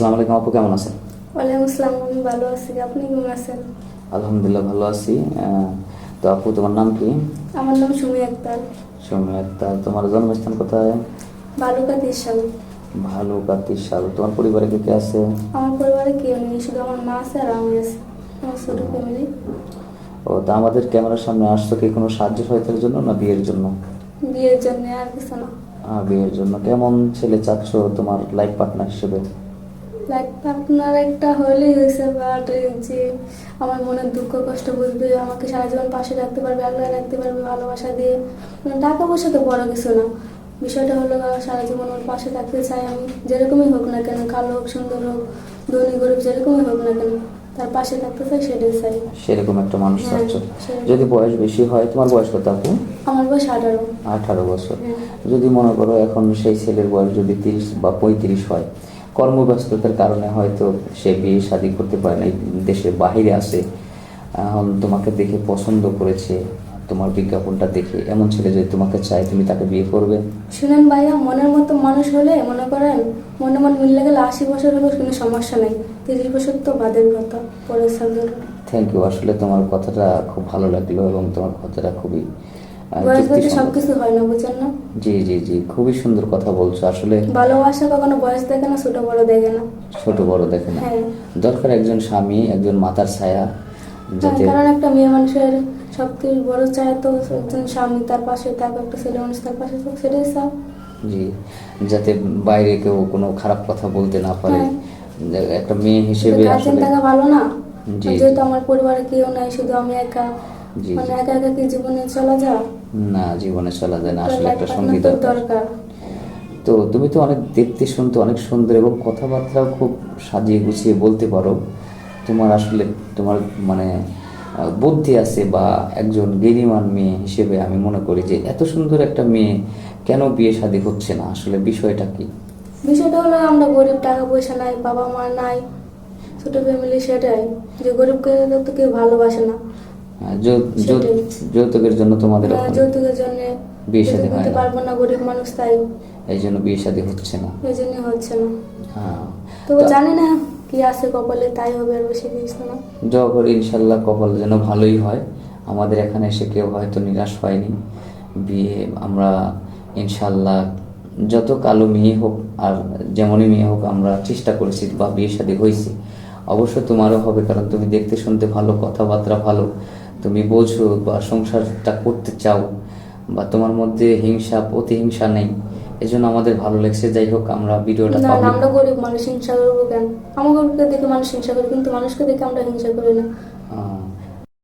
আসসালামু আলাইকুম আপু কেমন আছেন? ওয়ালাইকুম আসসালাম আমি ভালো আছি। আপনি কেমন আছেন? আলহামদুলিল্লাহ ভালো আছি। তো আপু তোমার নাম কি? আমার নাম সুমি আক্তার। সৌম্য তা তোমার জন্মস্থান কোথায়? বালুকা দিশাল। ভালো কাতির সাল তোমার পরিবারে কে কে আছে? আমার পরিবারে কেউ নেই শুধু আমার মা আছে আর আমি আছি। আমার ছোট ফ্যামিলি। ও তা আমাদের ক্যামেরার সামনে আসছো কি কোনো সাহায্য সহায়তার জন্য না বিয়ের জন্য? বিয়ের জন্য আর কিছু না। বিয়ের জন্য। কেমন ছেলে চাচ্ছ তোমার লাইফ পার্টনার হিসেবে? লাইক আপনার একটা হলেই হয়েছে বাট যে আমার মনের দুঃখ কষ্ট বুঝবে আমাকে সারা জীবন পাশে রাখতে পারবে আগলে রাখতে পারবে ভালোবাসা দিয়ে। মানে টাকা পয়সা তো বড় কিছু না। বিষয়টা হলো সারা জীবন ওর পাশে থাকতে চাই আমি যেরকমই হোক না কেন কালো হোক সুন্দর হোক ধনী গরিব যেরকমই হোক না কেন তার পাশে থাকতে চাই সেটাই চাই। সেরকম একটা মানুষ হ্যাঁ, চাচ্ছ। যদি বয়স বেশি হয় তোমার বয়স কত আপু? আমার বয়স আঠারো। আঠারো বছর। হ্যাঁ। যদি মনে করো এখন সেই ছেলের বয়স যদি তিরিশ বা পঁয়ত্রিশ হয় কর্মব্যস্ততার কারণে হয়তো সে বিয়ে শাদী করতে পারে না দেশের বাহিরে আসে তোমাকে দেখে পছন্দ করেছে তোমার বিজ্ঞাপনটা দেখে এমন ছেলে যদি তোমাকে চায় তুমি তাকে বিয়ে করবে? শুনেন ভাইয়া মনের মতো মানুষ হলে মনে করেন মনে মন মিললে গেলে আশি বছর হলেও কোনো সমস্যা নেই। তিরিশ বছর তো বাদের কথা পরে থ্যাংক ইউ আসলে তোমার কথাটা খুব ভালো লাগল এবং তোমার কথাটা খুবই বয়স বলতে সবকিছু হয় না বুঝেন না? জি জি জি খুবই সুন্দর কথা বলছো। আসলে ভালোবাসা কখনো বয়স দেখে না ছোট বড় দেখে না। ছোট বড় দেখে না। হ্যাঁ। দরকার একজন স্বামী একজন মাতার ছায়া হ্যাঁ, যাতে কারণ একটা মেয়ে মানুষের সবথেকে বড় চায় তো একজন স্বামী তার পাশে একটা ছেলে মানুষ তার পাশে সেটাই চাও জি যাতে বাইরে কেউ কোনো খারাপ কথা বলতে না পারে। হ্যাঁ। একটা মেয়ে হিসেবে আসলে ভালো না। জি। যেহেতু আমার পরিবারে কেউ নাই শুধু আমি একা। জি, মানে একা একা কি জীবনে চলা যায়? না জীবনে চলা যায় না। আসলে একটা সঙ্গী তো দরকার। দরকার। তো তুমি তো অনেক দেখতে শুনতে অনেক সুন্দর এবং কথাবার্তাও খুব সাজিয়ে গুছিয়ে বলতে পারো। তোমার আসলে তোমার মানে বুদ্ধি আছে বা একজন জ্ঞানীমান মেয়ে হিসেবে আমি মনে করি যে এত সুন্দর একটা মেয়ে কেন বিয়ে শাদী হচ্ছে না? আসলে বিষয়টা কি? বিষয়টা হলো আমরা গরিব টাকা পয়সা নাই বাবা মা নাই ছোট ফ্যামিলি সেটাই। যে গরিবকে তো কেউ ভালোবাসে না। যৌতুকের জন্য তোমাদের যৌতুকের জন্য বিয়ে শাদী হয় না। পারব না গরিব মানুষ তাই। এই জন্য বিয়ে শাদী হচ্ছে না। এই জন্য হচ্ছে না। হ্যাঁ। তো তো- জানি না কি আছে কপালে তাই হবে আর বেশি কিছু না। দোয়া করি ইনশাল্লাহ কপাল যেন ভালোই হয় আমাদের এখানে এসে কেউ হয়তো নিরাশ হয়নি। বিয়ে আমরা ইনশাল্লাহ যত কালো মেয়ে হোক আর যেমনই মেয়ে হোক আমরা চেষ্টা করেছি বা বিয়ে শাদী হয়েছি। অবশ্য তোমারও হবে কারণ তুমি দেখতে শুনতে ভালো কথাবার্তা ভালো। তুমি বোঝো বা সংসারটা করতে চাও বা তোমার মধ্যে হিংসা প্রতিহিংসা নেই এজন্য আমাদের ভালো লাগছে। যাই হোক আমরা ভিডিওটা না না, আমরা গরিব মানুষ হিংসা করব কেন? আমাকে দেখে মানুষ হিংসা করে কিন্তু মানুষকে দেখে আমরা হিংসা করি না।